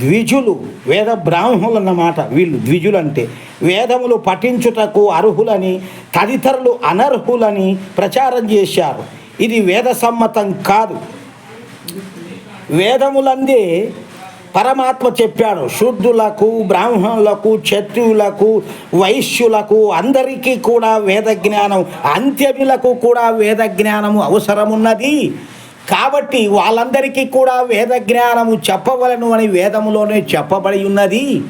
ద్విజులు వేద బ్రాహ్మణులు అన్నమాట వీళ్ళు ద్విజులు అంటే వేదములు పఠించుటకు అర్హులని తదితరులు అనర్హులని ప్రచారం చేశారు. ఇది వేద సమ్మతం కాదు. వేదములందే పరమాత్మ చెప్పాడు. శుద్ధులకు బ్రాహ్మణులకు క్షత్రియులకు వైశ్యులకు అందరికీ కూడా వేద జ్ఞానం అంత్యములకు కూడా వేద జ్ఞానము అవసరమున్నది. కాబట్టి వాళ్ళందరికీ కూడా వేద జ్ఞానము చెప్పవలను అని వేదములోనే చెప్పబడి ఉన్నది.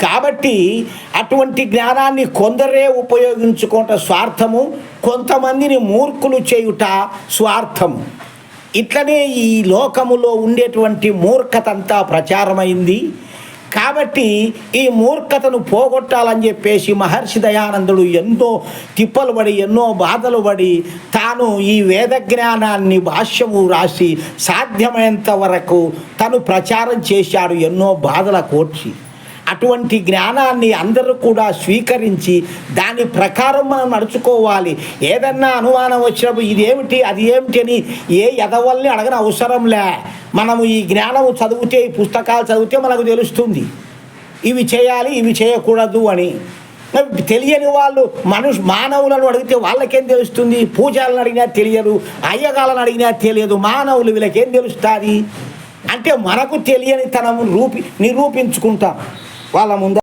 కాబట్టి అటువంటి జ్ఞానాన్ని కొందరే ఉపయోగించుకుంట స్వార్థము కొంతమందిని మూర్ఖులు చేయుట స్వార్థము. ఇట్లనే ఈ లోకములో ఉండేటువంటి మూర్ఖతంతా ప్రచారమైంది. కాబట్టి ఈ మూర్ఖతను పోగొట్టాలని చెప్పేసి మహర్షి దయానందుడు ఎంతో తిప్పలు పడి ఎన్నో బాధలు పడి తాను ఈ వేద జ్ఞానాన్ని భాష్యము రాసి సాధ్యమైనంత వరకు తను ప్రచారం చేశాడు ఎన్నో బాధల కోర్చి. అటువంటి జ్ఞానాన్ని అందరూ కూడా స్వీకరించి దాని ప్రకారం మనం నడుచుకోవాలి. ఏదన్నా అనుమానం వచ్చినప్పుడు ఇదేమిటి అది ఏమిటి అని ఏ ఎదవల్ని అవసరం లే. మనము ఈ జ్ఞానము చదివితే ఈ పుస్తకాలు చదివితే మనకు తెలుస్తుంది. ఇవి చేయాలి ఇవి చేయకూడదు అని. తెలియని వాళ్ళు మనుషు మానవులను అడిగితే వాళ్ళకేం తెలుస్తుంది? పూజలను అడిగినా తెలియదు అయ్యగాలను అడిగినా తెలియదు మానవులు వీళ్ళకేం తెలుస్తుంది? అంటే మనకు తెలియని తనము రూపి నిరూపించుకుంటాం. వాళ్ళ ముందు